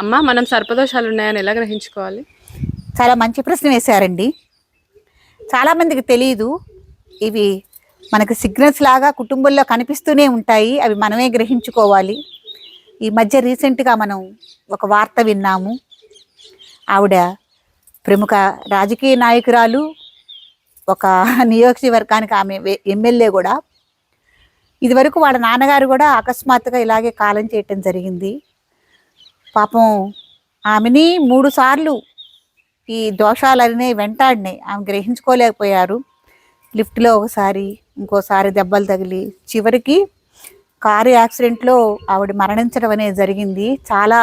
అమ్మా మనం సర్పదోషాలు ఉన్నాయని ఎలా గ్రహించుకోవాలి? చాలా మంచి ప్రశ్న వేశారండి. చాలామందికి తెలియదు ఇవి మనకు సిగ్నల్స్ లాగా కుటుంబంలో కనిపిస్తూనే ఉంటాయి. అవి మనమే గ్రహించుకోవాలి. ఈ మధ్య రీసెంట్గా మనం ఒక వార్త విన్నాము. ఆవిడ ప్రముఖ రాజకీయ నాయకురాలు ఒక నియోజకవర్గానికి ఆమె ఎమ్మెల్యే కూడా. ఇదివరకు వాళ్ళ నాన్నగారు కూడా అకస్మాత్తుగా ఇలాగే కాలం చేయటం జరిగింది. పాపం ఆమెని మూడుసార్లు ఈ దోషాలనే వెంటాడినాయి ఆమె గ్రహించుకోలేకపోయారు. లిఫ్ట్లో ఒకసారి ఇంకోసారి దెబ్బలు తగిలి చివరికి కారు యాక్సిడెంట్లో ఆవిడ మరణించడం అనేది జరిగింది. చాలా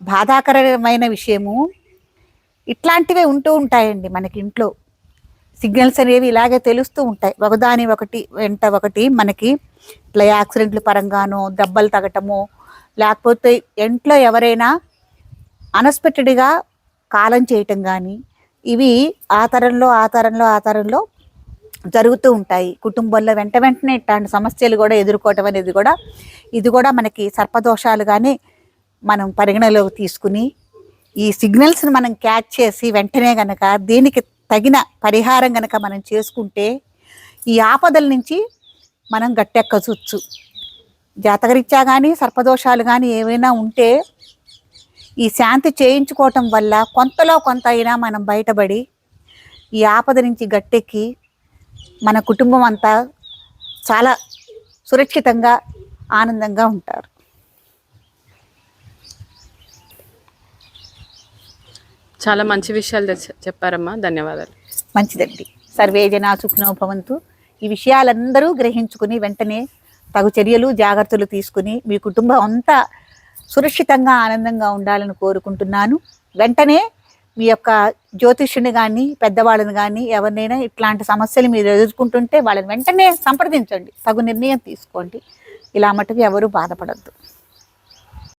బాధాకరమైన విషయము. ఇట్లాంటివే ఉంటూ ఉంటాయండి మనకి ఇంట్లో. సిగ్నల్స్ అనేవి ఇలాగే తెలుస్తూ ఉంటాయి. ఒకదాని ఒకటి వెంట ఒకటి మనకి ఇట్లా యాక్సిడెంట్ల పరంగానో దెబ్బలు తగటమో లేకపోతే ఇంట్లో ఎవరైనా అన్ఎక్స్పెక్టెడ్గా కాలం చేయటం కానీ ఇవి ఆ తరంలో ఆ తరంలో ఆ తరంలో జరుగుతూ ఉంటాయి. కుటుంబంలో వెంట వెంటనే ఇట్లాంటి సమస్యలు కూడా ఎదుర్కోవటం అనేది కూడా ఇది కూడా మనకి సర్పదోషాలుగానే మనం పరిగణలోకి తీసుకుని ఈ సిగ్నల్స్ని మనం క్యాచ్ చేసి వెంటనే గనక దీనికి తగిన పరిహారం గనక మనం చేసుకుంటే ఈ ఆపదల నుంచి మనం గట్టెక్కవచ్చు. జాతకరీత్యా కానీ సర్పదోషాలు కానీ ఏవైనా ఉంటే ఈ శాంతి చేయించుకోవటం వల్ల కొంతలో కొంత అయినా మనం బయటపడి ఈ ఆపద నుంచి గట్టెక్కి మన కుటుంబం అంతా చాలా సురక్షితంగా ఆనందంగా ఉంటారు. చాలా మంచి విషయాలు చెప్పారమ్మా. ధన్యవాదాలు. మంచిదండి. సర్వే జనా సుఖినో భవంతు. ఈ విషయాలందరూ గ్రహించుకుని వెంటనే తగు చర్యలు జాగ్రత్తలు తీసుకుని మీ కుటుంబం అంతా సురక్షితంగా ఆనందంగా ఉండాలని కోరుకుంటున్నాను. వెంటనే మీ యొక్క జ్యోతిష్యుని కానీ పెద్దవాళ్ళని కానీ ఎవరినైనా ఇట్లాంటి సమస్యలు మీరు ఎదుర్కొంటుంటే వాళ్ళని వెంటనే సంప్రదించండి. తగు నిర్ణయం తీసుకోండి. ఇలా మటుకు ఎవరు బాధపడద్దు.